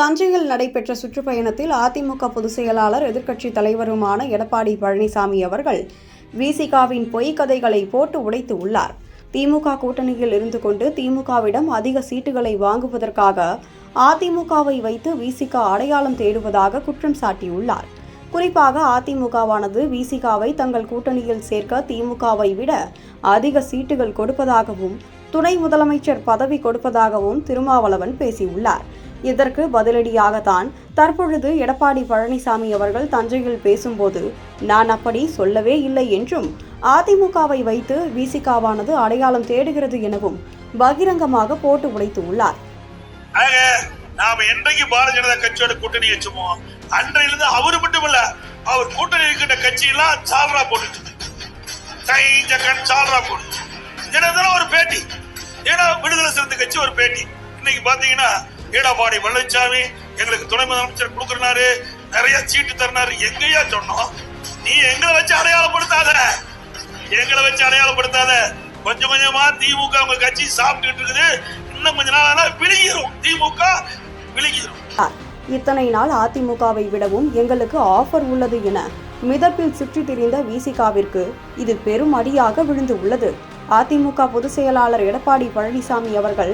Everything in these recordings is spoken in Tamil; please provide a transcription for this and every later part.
தஞ்சையில் நடைபெற்ற சுற்றுப்பயணத்தில் அதிமுக பொதுச் செயலாளர் எதிர்க்கட்சித் தலைவருமான எடப்பாடி பழனிசாமி அவர்கள் விசிகாவின் பொய் கதைகளை போட்டு உடைத்து உள்ளார். திமுக கூட்டணியில் இருந்து கொண்டு திமுகவிடம் அதிக சீட்டுகளை வாங்குவதற்காக அதிமுகவை வைத்து விசிக அடையாளம் தேடுவதாக குற்றம் சாட்டியுள்ளார். குறிப்பாக அதிமுகவானது விசிகாவை தங்கள் கூட்டணியில் சேர்க்க திமுகவை விட அதிக சீட்டுகள் கொடுப்பதாகவும் துணை முதலமைச்சர் பதவி கொடுப்பதாகவும் திருமாவளவன் பேசியுள்ளார். இதற்கு பதிலடியாகத்தான் தற்பொழுது எடப்பாடி பழனிசாமி அவர்கள் தஞ்சையில் பேசும்போது நான் அப்படி சொல்லவே இல்லை என்றும் அதிமுகவை வைத்து விசிகாவானது அடையாளம் தேடுகிறது எனவும் பகிரங்கமாக போட்டு உடைத்து உள்ளார். நாம என்றைக்கு பாரதிய ஜனதா கட்சியோட கூட்டணி வச்சோமோ அன்றையிலிருந்து அவரு மட்டும் இல்ல அவர் கூட்டணி இருக்கின்ற கட்சி எல்லாம் சால்ரா போட்டுட்டு சால்ரா போட்டு தினம் ஒரு பேட்டி. ஏன்னா விடுதலை சிறந்த கட்சி ஒரு பேட்டி. இன்னைக்கு பாத்தீங்கன்னா எடப்பாடி பழனிசாமி எங்களுக்கு துணை முதலமைச்சர் கொடுக்கறாரு நிறைய சீட்டு தரனாரு எங்கேயா சொன்னோம்? நீ எங்களை வச்சு அடையாளப்படுத்தாத. எங்களை வச்சு அடையாளப்படுத்தாத. கொஞ்சம் கொஞ்சமா திமுக உங்க கட்சி சாப்பிட்டுட்டு இருக்குது. இன்னும் கொஞ்ச நாள் ஆனா விழுகிரும். திமுக விழுகிரும். இத்தனை நாள் அதிமுகவை விடவும் எங்களுக்கு ஆஃபர் உள்ளது என மிதப்பில் சுற்றி திரிந்த விசிகாவிற்கு இது பெரும் அடியாக விழுந்து உள்ளது. அதிமுக பொதுச் செயலாளர் எடப்பாடி பழனிசாமி அவர்கள்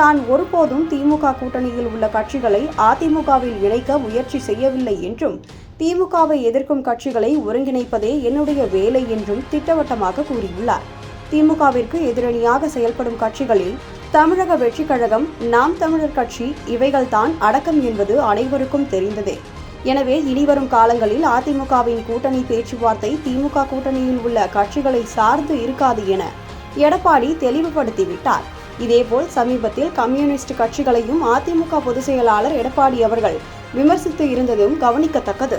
தான் ஒருபோதும் திமுக கூட்டணியில் உள்ள கட்சிகளை அதிமுகவில் இணைக்க முயற்சி செய்யவில்லை என்றும் திமுகவை எதிர்க்கும் கட்சிகளை ஒருங்கிணைப்பதே என்னுடைய வேலை என்றும் திட்டவட்டமாக கூறியுள்ளார். திமுகவிற்கு எதிரணியாக செயல்படும் கட்சிகளில் தமிழக வெற்றிக் கழகம் நாம் தமிழர் கட்சி இவைகள்தான் அடக்கம் என்பது அனைவருக்கும் தெரிந்ததே. எனவே இனிவரும் காலங்களில் அதிமுகவின் கூட்டணி பேச்சுவார்த்தை திமுக கூட்டணியில் உள்ள கட்சிகளை சார்ந்து இருக்காது என எடப்பாடி தெளிவுபடுத்திவிட்டார். இதேபோல் சமீபத்தில் கம்யூனிஸ்ட் கட்சிகளையும் அதிமுக பொதுச் செயலாளர் எடப்பாடி அவர்கள் விமர்சித்து இருந்ததும் கவனிக்கத்தக்கது.